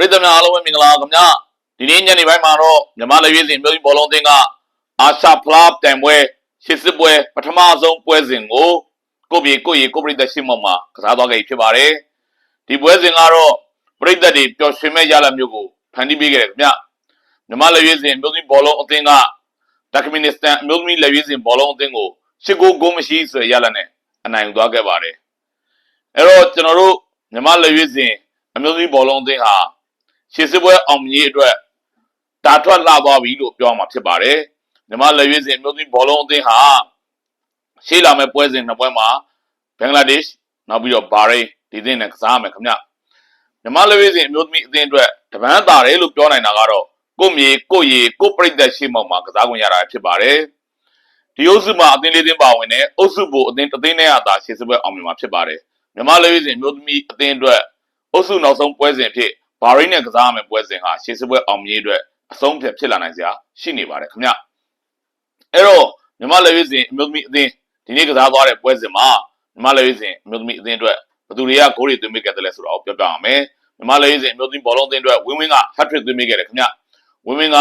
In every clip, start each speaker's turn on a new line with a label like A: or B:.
A: ပြည်သူများအားလုံးပဲမင်္ဂလာခင်ဗျာဒီနေ့ညနေပိုင်းမှာတော့မြန်မာလက်ရွေးစင်မျိုးကြီးဘောလုံးအသင်းကအာရှဖလားတန်ပွဲရှစ်စစ်ပွဲပထမဆုံးပွဲစဉ်ကိုကိုပြေကိုရီကိုပရိသတ်ရှိမှမှာကစားသွားခဲ့ပြီဖြစ်ပါတယ်ဒီပွဲစဉ်ကတော့ပရိသတ်တွေပျော်ရွှင်မဲ့ရလဒ်မျိုးကိုဖန်တီးပေးခဲ့တယ်ခင်ဗျာမြန်မာလက်ရွေးစင်မျိုးကြီးဘောလုံးအသင်းကဒက်မင်နစ္စတန်အမျိုးသမီးလက်ရွေးစင်ဘောလုံးအသင်းကိုရှစ်ဂိုးဂိုးမရှိဆိုတဲ့ရလဒ်နဲ့အနိုင်ယူသွားခဲ့ပါတယ်အဲ့တော့ကျွန်တော်တို့မြန်မာလက်ရွေးစင်အမျိုးသမီးဘောလုံးအသင်းဟာ ရှေ့စစ်ပွဲအောင်မြင်ရေးအတွက်တာထွက်လာသွားပြီလို့ပြောမှာဖြစ်ပါတယ်မြမလက်ရွေးစင်အမျိုးသမီးဘောလုံးအသင်းဟာရှေ့လာမဲ့ပွဲစဉ်နှစ်ပွဲမှာဘင်္ဂလားဒေ့ရှ်နောက်ပြီးတော့ဘာရိန်းဒီအသင်းနဲ့ကစားမယ်ခင်ဗျမြမလက်ရွေးစင်အမျိုးသမီးအသင်းအတွက်တပန်းတာတယ်လို့ပြောနိုင်တာကတော့ကိုယ့်မြေကိုယ့်ရေကိုယ့်ပြိတ္တရှေ့မောက်မှာကစားခွင့်ရတာဖြစ်ပါတယ်ဒီအုပ်စုမှာအသင်းလေးသင်းပါဝင်တဲ့အုပ်စုဘိုအသင်းတစ်သင်းနဲ့အသာရှေ့စစ်ပွဲအောင်မြင်မှာဖြစ်ပါတယ်မြမလက်ရွေးစင်အမျိုးသမီးအသင်းအတွက်အုပ်စုနောက်ဆုံးပွဲစဉ်အဖြစ် ဘာရိန်းနဲ့ကစားရမယ့်ပွဲစဉ်ဟာရှေ့စစ်ပွဲအောင်မြင်ရေးအတွက်အဆုံးဖြတ်ဖြစ်လာနိုင်စရာရှိနေပါတယ်ခင်ဗျအဲ့တော့မြမလက်ရွေးစင်အမျိုးသမီးအသင်းဒီနေ့ကစားသွားတဲ့ပွဲစဉ်မှာမြမလက်ရွေးစင်အမျိုးသမီးအသင်းအတွက်ဘယ်သူတွေကဂိုးတွေသွင်းပေးခဲ့တယ်လဲဆိုတော့ပြောပြအောင်မယ်မြမလက်ရွေးစင်အမျိုးသမီးဘောလုံးအသင်းအတွက်ဝင်းဝင်းက hat-trick သွင်းပေးခဲ့တယ်ခင်ဗျဝင်းဝင်းက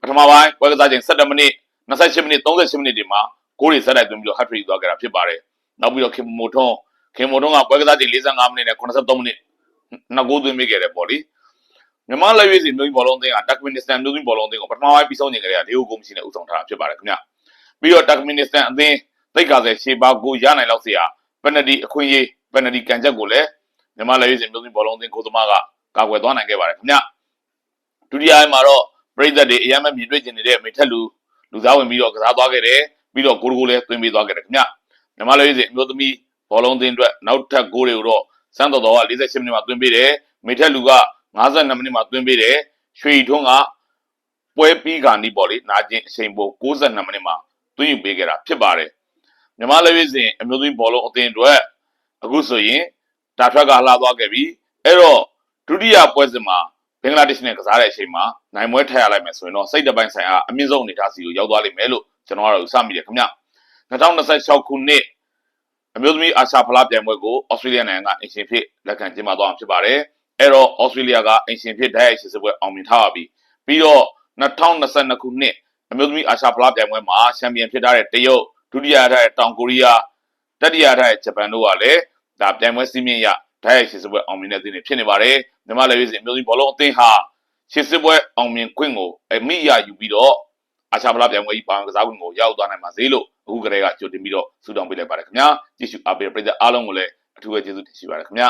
A: ပထမပိုင်းပွဲကစားချိန်17မိနစ်28မိနစ်38မိနစ်ဒီမှာဂိုးတွေဆက်တိုက်သွင်းပြီးတော့ hat-trick သွားခဲ့တာဖြစ်ပါတယ်နောက်ပြီးတော့ခင်မိုထွန်းခင်မိုထွန်းကပွဲကစားချိန်45မိနစ်နဲ့83မိနစ် နှစ်ဂိုးသွင်းပေးခဲ့တယ်ပေါ့လေမြန်မာလက်ရွေးစီမျိုးဘောလုံးအသင်းကတက်မင်နစ္စတန်မျိုးဘောလုံးအသင်းကိုပထမပိုင်းပြီးဆုံးနေကြတဲ့လေးကိုကိုမရှိနဲ့ဥဆောင်ထားတာဖြစ်ပါတယ်ခင်ဗျပြီးတော့တက်မင်နစ္စတန်အသင်းတိတ်ကာဆယ်ရှေးပါကိုရနိုင်လောက်စရာပက်နတီအခွင့်အရေးပက်နတီကန်ချက်ကိုလည်းမြန်မာလက်ရွေးစီမျိုးဘောလုံးအသင်းကိုသမားကကာကွယ်သွားနိုင်ခဲ့ပါတယ်ခင်ဗျဒုတိယပိုင်းမှာတော့ပရိသတ်တွေအရင်မှမြင်တွေ့ကျင်နေတဲ့မိထက်လူလူသားဝင်ပြီးတော့ကစားသွားခဲ့တယ်ပြီးတော့ဂိုးကိုလည်းသွင်းပေးသွားခဲ့တယ်ခင်ဗျမြန်မာလက်ရွေးစီအမျိုးသမီးဘောလုံးအသင်းအတွက်နောက်ထပ်ဂိုးတွေကိုတော့ စမ်းတော်တော်က48မိနစ်မှာသွင်းပေးတယ်မိထက်လူက52မိနစ်မှာသွင်းပေးတယ်ရွှေထွန်းကပွဲပြီးခါနီးပေါ့လေနာကျင်အချိန်ပို62မိနစ်မှာသွင်းယူပေးခဲ့တာဖြစ်ပါတယ်မြန်မာလက်ရွေးစင်အမျိုးသမီးဘောလုံးအသင်းအတွက်အခုဆိုရင်တာထွက်ကလှသွားခဲ့ပြီအဲ့တော့ဒုတိယပွဲစဉ်မှာဘင်္ဂလားဒေ့ရှ်နဲ့ကစားတဲ့အချိန်မှာနိုင်မွဲထည့်ရလိုက်မယ်ဆိုရင်တော့စိတ်တပိုင်းဆိုင်ရာအမြင့်ဆုံးအနေအထားစီကိုရောက်သွားလိမ့်မယ်လို့ကျွန်တော်ကတော့စမိတယ်ခင်ဗျ2026ခုနှစ် အမျိုးသမီးအာရှဖလားပြိုင်ပွဲကိုဩစတြေးလျနိုင်ငံကအင်ရှင်ဖြစ်လက်ခံကျင်းပသွားမှာဖြစ်ပါတယ်အဲ့တော့ဩစတြေးလျကအင်ရှင်ဖြစ်ဓာတ်ရိုက်စစ်စပွဲအောင်မြင်ထားပါပြီပြီးတော့2022ခုနှစ်အမျိုးသမီးအာရှဖလားပြိုင်ပွဲမှာချန်ပီယံဖြစ်ထားတဲ့တရုတ်ဒုတိယထားတဲ့တောင်ကိုရီးယားတတိယထားတဲ့ဂျပန်တို့ကလည်းဒါပြိုင်ပွဲစီးမြင့်ရဓာတ်ရိုက်စစ်စပွဲအောင်မြင်တဲ့သင်းတွေဖြစ်နေပါတယ်မြန်မာလည်းပြည်စီအမျိုးသမီးဘောလုံးအသင်းဟာစစ်စပွဲအောင်မြင်ခွင့်ကိုအမိရယူပြီးတော့ အာရှဖလားပြိုင်ပွဲကြီးပါဝင်ကစားခွင့်ကိုရောက်သွားနိုင်ပါစေလို့အခုကတည်းကကြိုတင်ပြီးတော့ဆုတောင်းပေးလိုက်ပါတယ်ခင်ဗျာကြည့်ရှုအားပေးတဲ့ပရိသတ်အားလုံးကိုလည်းအထူးပဲကျေးဇူးတင်ရှိပါတယ်ခင်ဗျာ